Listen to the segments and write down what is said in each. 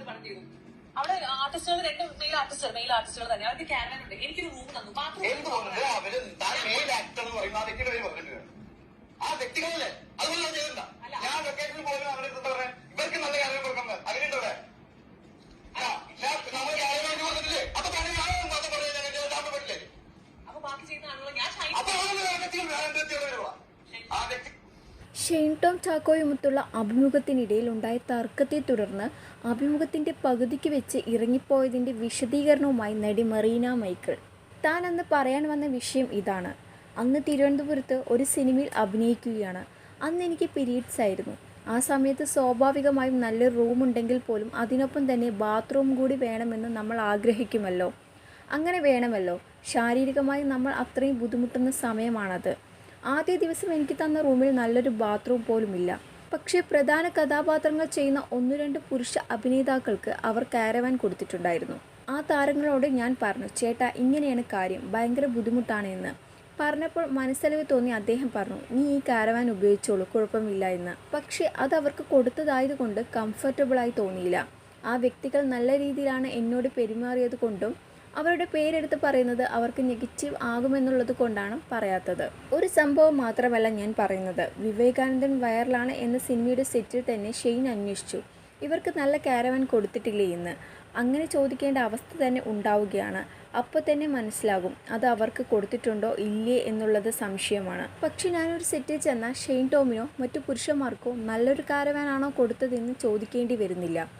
ഒരു പടം ചെയ്തു അവിടെ ആർട്ടിസ്റ്റുകൾ രണ്ട് മെയിൽ ആർട്ടിസ്റ്റുകൾ മെയിൽ ആർട്ടിസ്റ്റുകൾ തന്നെ. അവർക്ക് ക്യാമറ ഉണ്ട്. എനിക്കൊരു റൂം തന്നു. ബാത്റൂം എന്തുകൊണ്ട് അവർ താൻ മെയിൽ ആക്ടർ എന്ന് പറയുന്ന ആ വ്യക്തികളല്ലേ. ഞാൻ പോലും ഇവർക്ക് നല്ല കാര്യം നമ്മൾ അപ്പൊ തന്നെ ഞാൻ പറയാൻ ഞാൻ ഞാൻ പറ്റില്ലേ അപ്പൊ ബാക്കി ചെയ്യുന്ന ആളുകൾ ഞാൻ അപ്പൊ ആ വ്യക്തികൾ വേറെ എന്ത് ആ വ്യക്തി ഷെയ്ൻ ടോം ചാക്കോയുമൊത്തുള്ള അഭിമുഖത്തിനിടയിൽ ഉണ്ടായ തർക്കത്തെ തുടർന്ന് അഭിമുഖത്തിന്റെ പകുതിക്ക് വെച്ച് ഇറങ്ങിപ്പോയതിന്റെ വിശദീകരണവുമായി നടി മറീന മൈക്കിൾ. താൻ അന്ന് പറയാൻ വന്ന വിഷയം ഇതാണ്. അന്ന് തിരുവനന്തപുരത്ത് ഒരു സിനിമയിൽ അഭിനയിക്കുകയാണ്. അന്ന് എനിക്ക് പീരീഡ്സ് ആയിരുന്നു. ആ സമയത്ത് സ്വാഭാവികമായും നല്ല റൂം ഉണ്ടെങ്കിൽ പോലും അതിനൊപ്പം തന്നെ ബാത്റൂം കൂടി വേണമെന്ന് നമ്മൾ ആഗ്രഹിക്കുമല്ലോ. അങ്ങനെ വേണമല്ലോ. ശാരീരികമായി നമ്മൾ അത്രയും ബുദ്ധിമുട്ടുന്ന സമയമാണത്. ആദ്യ ദിവസം എനിക്ക് തന്ന റൂമിൽ നല്ലൊരു ബാത്റൂം പോലുമില്ല. പക്ഷേ പ്രധാന കഥാപാത്രങ്ങൾ ചെയ്യുന്ന ഒന്നു രണ്ട് പുരുഷ അഭിനേതാക്കൾക്ക് അവർ കാരവാൻ കൊടുത്തിട്ടുണ്ടായിരുന്നു. ആ താരങ്ങളോട് ഞാൻ പറഞ്ഞു ചേട്ടാ ഇങ്ങനെയാണ് കാര്യം. ഭയങ്കര ബുദ്ധിമുട്ടാണ് എന്ന് പറഞ്ഞപ്പോൾ മനസ്സലവ് തോന്നി അദ്ദേഹം പറഞ്ഞു നീ ഈ കാരവാൻ ഉപയോഗിച്ചോളൂ കുഴപ്പമില്ല എന്ന്. പക്ഷേ അത് അവർക്ക് കൊടുത്തതായതുകൊണ്ട് കംഫർട്ടബിളായി തോന്നിയില്ല. ആ വ്യക്തികൾ നല്ല രീതിയിലാണ് എന്നോട് പെരുമാറിയത് കൊണ്ടും അവരുടെ പേരെടുത്ത് പറയുന്നത് അവർക്ക് നെഗറ്റീവ് ആകുമെന്നുള്ളത് കൊണ്ടാണ് പറയാത്തത്. ഒരു സംഭവം മാത്രമല്ല ഞാൻ പറയുന്നത്. വിവേകാനന്ദൻ വൈറലാണ് എന്ന സിനിമയുടെ സെറ്റിൽ തന്നെ ഷെയ്ൻ അന്വേഷിച്ചു. ഇവർക്ക് നല്ല കാരവൻ കൊടുത്തിട്ടില്ലേ എന്ന്. അങ്ങനെ ചോദിക്കേണ്ട അവസ്ഥ തന്നെ ഉണ്ടാവുകയാണ്. അപ്പോൾ തന്നെ മനസ്സിലാകും അത് അവർക്ക് കൊടുത്തിട്ടുണ്ടോ ഇല്ലേ എന്നുള്ളത് സംശയമാണ്. പക്ഷെ ഞാനൊരു സെറ്റിൽ ചെന്നാൽ ഷെയ്ൻ ടോമിനോ മറ്റു പുരുഷന്മാർക്കോ നല്ലൊരു കാരവാനാണോ കൊടുത്തതെന്ന് ചോദിക്കേണ്ടി വരുന്നില്ല.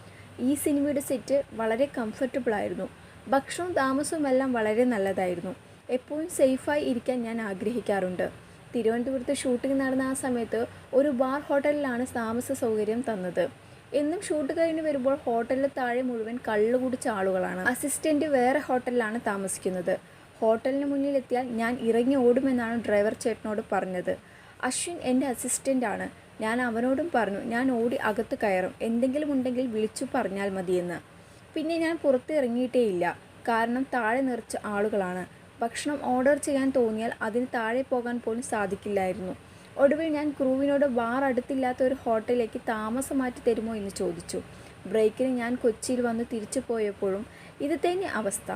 ഈ സിനിമയുടെ സെറ്റ് വളരെ കംഫർട്ടബിൾ ആയിരുന്നു. ഭക്ഷണവും താമസവും എല്ലാം വളരെ നല്ലതായിരുന്നു. എപ്പോഴും സേഫായി ഇരിക്കാൻ ഞാൻ ആഗ്രഹിക്കാറുണ്ട്. തിരുവനന്തപുരത്ത് ഷൂട്ടിംഗ് നടന്ന ആ സമയത്ത് ഒരു ബാർ ഹോട്ടലിലാണ് താമസ സൗകര്യം തന്നത്. എന്നും ഷൂട്ട് കഴിഞ്ഞ് വരുമ്പോൾ ഹോട്ടലിൽ താഴെ മുഴുവൻ കള്ളു കുടിച്ച ആളുകളാണ്. അസിസ്റ്റന്റ് വേറെ ഹോട്ടലിലാണ് താമസിക്കുന്നത്. ഹോട്ടലിന് മുന്നിലെത്തിയാൽ ഞാൻ ഇറങ്ങി ഓടുമെന്നാണ് ഡ്രൈവർ ചേട്ടനോട് പറഞ്ഞത്. അശ്വിൻ എന്റെ അസിസ്റ്റന്റാണ് ഞാൻ അവനോടും പറഞ്ഞു ഞാൻ ഓടി അകത്ത് കയറും. എന്തെങ്കിലും ഉണ്ടെങ്കിൽ വിളിച്ചു പറഞ്ഞാൽ മതിയെന്ന്. പിന്നെ ഞാൻ പുറത്ത് ഇറങ്ങിയിട്ടേയില്ല കാരണം താഴെ നിറച്ച ആളുകളാണ്. ഭക്ഷണം ഓർഡർ ചെയ്യാൻ തോന്നിയാൽ അതിന് താഴെ പോകാൻ പോലും സാധിക്കില്ലായിരുന്നു. ഒടുവിൽ ഞാൻ ക്രൂവിനോട് ബാർ അടുത്തില്ലാത്ത ഒരു ഹോട്ടലിലേക്ക് താമസം മാറ്റി തരുമോ എന്ന് ചോദിച്ചു. ബ്രേക്കിന് ഞാൻ കൊച്ചിയിൽ വന്ന് തിരിച്ചു പോയപ്പോഴും ഇത് തന്നെ അവസ്ഥ.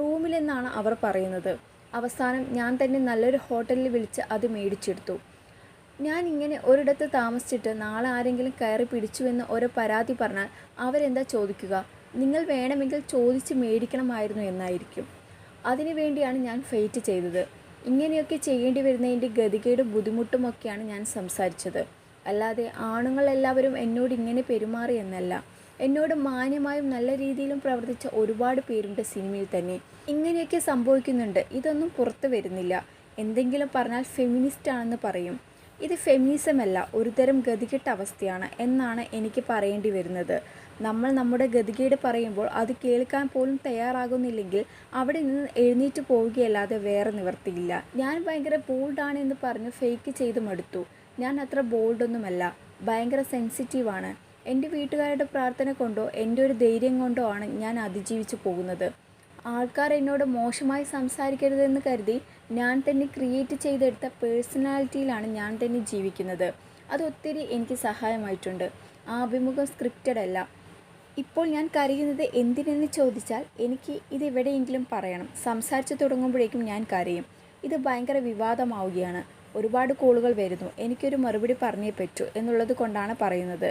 റൂമിലെന്നാണ് അവർ പറയുന്നത്. അവസാനം ഞാൻ തന്നെ നല്ലൊരു ഹോട്ടലിൽ വിളിച്ച് അത് മേടിച്ചെടുത്തു. ഞാൻ ഇങ്ങനെ ഒരിടത്ത് താമസിച്ചിട്ട് നാളെ ആരെങ്കിലും കയറി പിടിച്ചുവെന്ന് ഒരു പരാതി പറഞ്ഞാൽ അവരെന്താ ചോദിക്കുക? നിങ്ങൾ വേണമെങ്കിൽ ചോദിച്ച് മേടിക്കണമായിരുന്നു എന്നായിരിക്കും. അതിനുവേണ്ടിയാണ് ഞാൻ ഫെയ്റ്റ് ചെയ്തത്. ഇങ്ങനെയൊക്കെ ചെയ്യേണ്ടി വരുന്നതിന്റെ ഗതികേടും ബുദ്ധിമുട്ടുമൊക്കെയാണ് ഞാൻ സംസാരിച്ചത്. അല്ലാതെ ആണുങ്ങളെല്ലാവരും എന്നോട് ഇങ്ങനെ പെരുമാറി എന്നല്ല. എന്നോട് മാന്യമായും നല്ല രീതിയിലും പ്രവർത്തിച്ച ഒരുപാട് പേരുണ്ട് സിനിമയിൽ തന്നെ. ഇങ്ങനെയൊക്കെ സംഭവിക്കുന്നുണ്ട്. ഇതൊന്നും പുറത്തു വരുന്നില്ല. എന്തെങ്കിലും പറഞ്ഞാൽ ഫെമിനിസ്റ്റ് ആണെന്ന് പറയും. ഇത് ഫെമിനിസമല്ല ഒരുതരം ഗതികെട്ട അവസ്ഥയാണ് എന്നാണ് എനിക്ക് പറയേണ്ടി വരുന്നത്. നമ്മൾ നമ്മുടെ ഗതികേട് പറയുമ്പോൾ അത് കേൾക്കാൻ പോലും തയ്യാറാകുന്നില്ലെങ്കിൽ അവിടെ നിന്ന് എഴുന്നേറ്റ് പോവുകയല്ലാതെ വേറെ നിവർത്തിയില്ല ഞാൻ ഭയങ്കര ബോൾഡാണ് എന്ന് പറഞ്ഞ് ഫേക്ക് ചെയ്ത് മടുത്തു ഞാൻ അത്ര ബോൾഡൊന്നുമല്ല ഭയങ്കര സെൻസിറ്റീവാണ് എന്റെ വീട്ടുകാരുടെ പ്രാർത്ഥന കൊണ്ടോ എന്റെ ഒരു ധൈര്യം കൊണ്ടോ ആണ് ഞാൻ അതിജീവിച്ചു പോകുന്നത്. ആൾക്കാർ എന്നോട് മോശമായി സംസാരിക്കരുതെന്ന് കരുതി ഞാൻ തന്നെ ക്രിയേറ്റ് ചെയ്തെടുത്ത പേഴ്സണാലിറ്റിയിലാണ് ഞാൻ തന്നെ ജീവിക്കുന്നത്. അത് ഒത്തിരി എനിക്ക് സഹായമായിട്ടുണ്ട്. ആ അഭിമുഖം സ്ക്രിപ്റ്റഡ് അല്ല. ഇപ്പോൾ ഞാൻ കരയുന്നത് എന്തിനെന്ന് ചോദിച്ചാൽ എനിക്ക് ഇത് എവിടെയെങ്കിലും പറയണം. സംസാരിച്ചു തുടങ്ങുമ്പോഴേക്കും ഞാൻ കരയും. ഇത് ഭയങ്കര വിവാദമാവുകയാണ്. ഒരുപാട് കോളുകൾ വരുന്നു. എനിക്കൊരു മറുപടി പറഞ്ഞേ പറ്റൂ എന്നുള്ളത് കൊണ്ടാണ് പറയുന്നത്.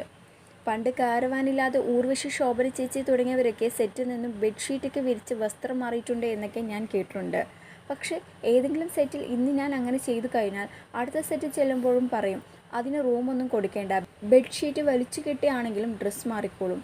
പണ്ട് കാരവാനില്ലാതെ ഊർവശി ശോഭന ചേച്ചി തുടങ്ങിയവരൊക്കെ സെറ്റിൽ നിന്നും ബെഡ്ഷീറ്റൊക്കെ വിരിച്ച് വസ്ത്രം മാറിയിട്ടുണ്ട് എന്നൊക്കെ ഞാൻ കേട്ടിട്ടുണ്ട്. പക്ഷേ ഏതെങ്കിലും സെറ്റിൽ ഇന്ന് ഞാൻ അങ്ങനെ ചെയ്തു കഴിഞ്ഞാൽ അടുത്ത സെറ്റിൽ ചെല്ലുമ്പോഴും പറയും അതിന് റൂമൊന്നും കൊടുക്കേണ്ട. ബെഡ്ഷീറ്റ് വലിച്ചു കെട്ടിയാണെങ്കിലും ഡ്രസ്സ് മാറിക്കോളും.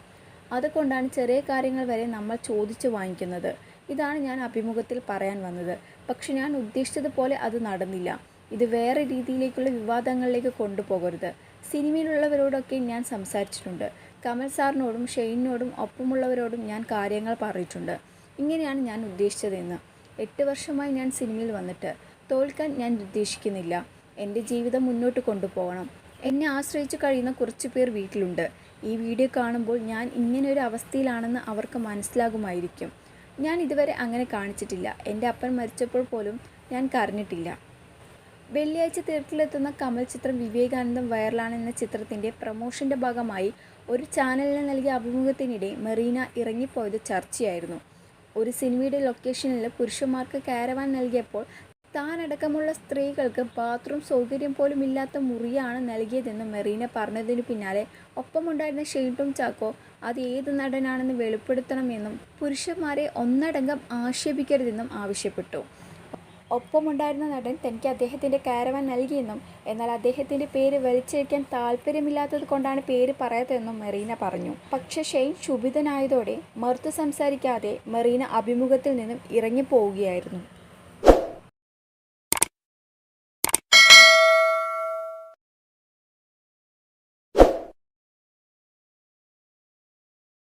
അതുകൊണ്ടാണ് ചെറിയ കാര്യങ്ങൾ വരെ നമ്മൾ ചോദിച്ചു വാങ്ങിക്കുന്നത്. ഇതാണ് ഞാൻ അഭിമുഖത്തിൽ പറയാൻ വന്നത്. പക്ഷെ ഞാൻ ഉദ്ദേശിച്ചതുപോലെ അത് നടന്നില്ല. ഇത് വേറെ രീതിയിലേക്കുള്ള വിവാദങ്ങളിലേക്ക് കൊണ്ടുപോകരുത്. സിനിമയിലുള്ളവരോടൊക്കെ ഞാൻ സംസാരിച്ചിട്ടുണ്ട്. കമൽ സാറിനോടും ഷെയ്നോടും ഒപ്പമുള്ളവരോടും ഞാൻ കാര്യങ്ങൾ പറഞ്ഞിട്ടുണ്ട്. ഇങ്ങനെയാണ് ഞാൻ ഉദ്ദേശിച്ചതെന്ന്. എട്ട് വർഷമായി ഞാൻ സിനിമയിൽ വന്നിട്ട്. തോൽക്കാൻ ഞാൻ ഉദ്ദേശിക്കുന്നില്ല. എന്റെ ജീവിതം മുന്നോട്ട് കൊണ്ടുപോകണം. എന്നെ ആശ്രയിച്ച് കഴിയുന്ന കുറച്ച് പേർ വീട്ടിലുണ്ട്. ഈ വീഡിയോ കാണുമ്പോൾ ഞാൻ ഇങ്ങനെ ഒരു അവസ്ഥയിലാണെന്ന് അവർക്ക് മനസ്സിലാകുമായിരിക്കും. ഞാൻ ഇതുവരെ അങ്ങനെ കാണിച്ചിട്ടില്ല. എന്റെ അപ്പൻ മരിച്ചപ്പോൾ പോലും ഞാൻ കരഞ്ഞിട്ടില്ല. വെള്ളിയാഴ്ച തിയേറ്ററിലെത്തുന്ന കമൽ ചിത്രം വിവേകാനന്ദം വൈറലാണ് എന്ന ചിത്രത്തിന്റെ പ്രമോഷന്റെ ഭാഗമായി ഒരു ചാനലിന് നൽകിയ അഭിമുഖത്തിനിടെ മെറീന ഇറങ്ങിപ്പോയത് ചർച്ചയായിരുന്നു. ഒരു സിനിമയുടെ ലൊക്കേഷനിൽ പുരുഷന്മാർക്ക് കാരവാൻ നൽകിയപ്പോൾ താനടക്കമുള്ള സ്ത്രീകൾക്ക് ബാത്റൂം സൗകര്യം പോലും ഇല്ലാത്ത മുറിയാണ് നൽകിയതെന്ന് മെറീന പറഞ്ഞതിനു പിന്നാലെ ഒപ്പമുണ്ടായിരുന്ന ഷെയ്ഡും ചാക്കോ അത് ഏത് നടനാണെന്ന് വെളിപ്പെടുത്തണമെന്നും പുരുഷന്മാരെ ഒന്നടങ്കം ആക്ഷേപിക്കരുതെന്നും ആവശ്യപ്പെട്ടു. ഒപ്പമുണ്ടായിരുന്ന നടൻ തനിക്ക് അദ്ദേഹത്തിന്റെ കാരവാൻ നൽകിയെന്നും എന്നാൽ അദ്ദേഹത്തിന്റെ പേര് വലിച്ചഴിക്കാൻ താല്പര്യമില്ലാത്തത് കൊണ്ടാണ് പേര് പറയാത്തതെന്നും മെറീന പറഞ്ഞു. പക്ഷെ ഷെയ്ൻ ക്ഷുഭിതനായതോടെ മറുത്തു സംസാരിക്കാതെ മെറീന അഭിമുഖത്തിൽ നിന്നും ഇറങ്ങിപ്പോവുകയായിരുന്നു.